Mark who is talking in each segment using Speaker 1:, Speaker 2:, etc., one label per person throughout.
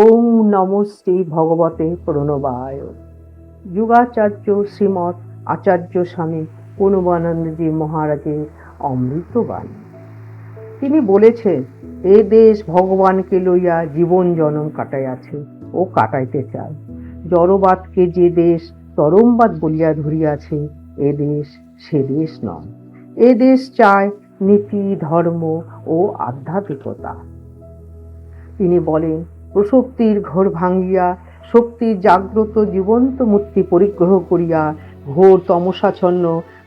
Speaker 1: ওম নম শ্রী ভগবতে প্রণবায়। যুগাচার্য শ্রীমৎ আচার্য স্বামী পূর্ণবানন্দজি মহারাজের অমৃতবাণী। তিনি বলেছেন, এ দেশ ভগবানকে লইয়া জীবন জনম কাটাইয়াছে ও কাটাইতে চায়। জড়বাদকে যে দেশ চরমবাদ বলিয়া ধরিয়াছে, এ দেশ সে দেশ নয়। এ দেশ চায় নীতি, ধর্ম ও আধ্যাত্মিকতা। তিনি বলেন প্রশক্তির ঘোর ভাঙ্গিয়া, শক্তির জাগ্রত জীবন্ত মূর্তি পরিগ্রহ করিয়া ঘোর তমসাচ্ছন্ন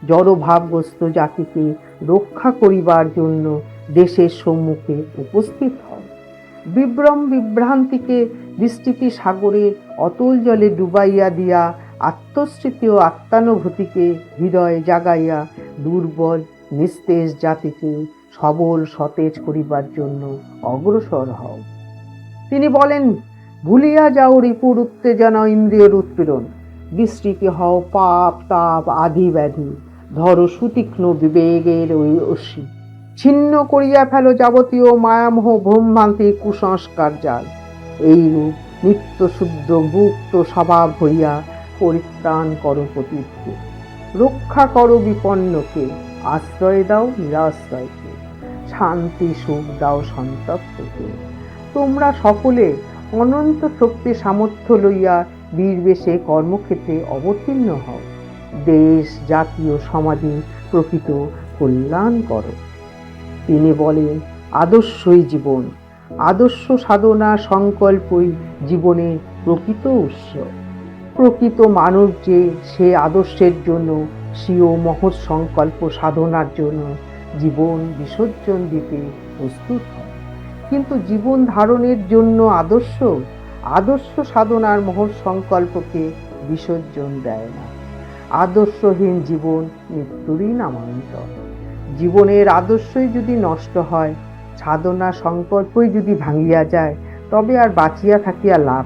Speaker 1: জড়ভাবগ্রস্ত জাতিকে রক্ষা করিবার জন্য দেশের সম্মুখে উপস্থিত হয় বিভ্রম বিভ্রান্তিকে বিস্তৃতি সাগরের অতল জলে ডুবাইয়া দিয়া আত্মস্মৃতি ও আত্মানুভূতিকে হৃদয়ে জাগাইয়া দুর্বল, নিস্তেজ জাতিকে সবল, সতেজ করিবার জন্য অগ্রসর হও। তিনি বলেন, ভুলিয়া যাও রিপুর উত্তেজনা ইন্দ্রিয়ের উৎপীড়ন। বিস্তৃতি হও পাপ, তাপ, আদি ব্যাধি। ধরো সুতীক্ষ্ণ বিবেগের ওই অসি। ছিন্ন করিয়া ফেলো যাবতীয় মায়ামোহ ভ্রমভ্রান্তি কুসংস্কার জাল। এইরূপ নিত্য শুদ্ধ মুক্ত স্বভাব হইয়া পরিত্রাণ করো পতিতকে রক্ষা করো বিপন্নকে। আশ্রয় দাও নিরাশ্রয়কে। শান্তি সুখ দাও সন্তপ্তকে। তোমরা সকলে অনন্ত শক্তি সামর্থ্য লইয়া বীরবেশে কর্মক্ষেত্রে অবতীর্ণ হও। দেশ জাতীয় সমাজে প্রকৃত কল্যাণ করো। তিনি বলেন, আদর্শই জীবন। আদর্শ সাধনা সংকল্পই জীবনের প্রকৃত উৎস। প্রকৃত মানুষ যে সে আদর্শের জন্য, স্বীয় মহৎ সংকল্প সাধনার জন্য জীবন বিসর্জন দিতে প্রস্তুত হয় কিন্তু জীবন ধারণের জন্য আদর্শ আদর্শ সাধনার মহৎ সংকল্পকে বিসর্জন দেয় না। আদর্শহীন জীবন মৃত্যুরই নামান্তর। জীবনের আদর্শই যদি নষ্ট হয়, সাধনা সংকল্পই যদি ভাঙিয়া যায়, তবে আর বাঁচিয়া থাকিয়া লাভ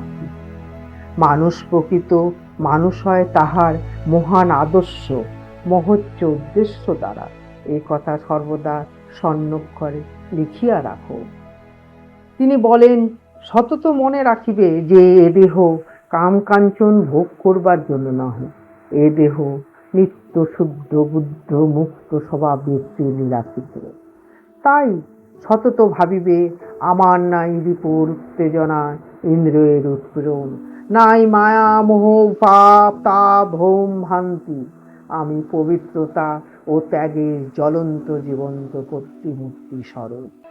Speaker 1: মানুষ প্রকৃত, মানুষ হয় তাহার মহান আদর্শ মহোচ্চ উদ্দেশ্য দ্বারা। এই কথা সর্বদা স্বর্ণক্ষরে লিখিয়া রাখো। তিনি বলেন, সতত মনে রাখিবে যে এ দেহ কাম কাঞ্চন ভোগ করবার জন্য নহে। এ দেহ নিত্য শুদ্ধ, বুদ্ধ, মুক্ত স্বভাব ব্যক্তির লীলাক্ষিত তাই সতত ভাবিবে, আমার নাই রিপুর উত্তেজনা ইন্দ্রিয়ের উৎপীড়ন। নাই মায়া, মোহ, পাপ, তাপ ভোম ভ্রান্তি আমি পবিত্রতা ও ত্যাগের জ্বলন্ত জীবন্ত প্রতিমূর্তি স্বরূপ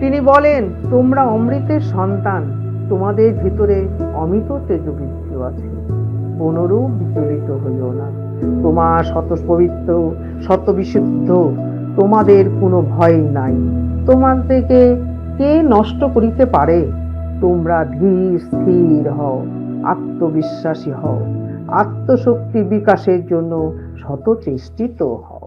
Speaker 1: তিনি বলেন, তোমরা অমৃতের সন্তান, তোমাদের ভিতরে অমিত তেজবৃত্তি আছে। কোনরূপ বিচলিত হইও না। তোমার শত পবিত্র শত বিশুদ্ধ তোমাদের কোনো ভয় নাই। তোমাদেরকে কে নষ্ট করিতে পারে? তোমরা ধীর, স্থির হও, আত্মবিশ্বাসী হও। আত্মশক্তি বিকাশের জন্য শত চেষ্টিত হও।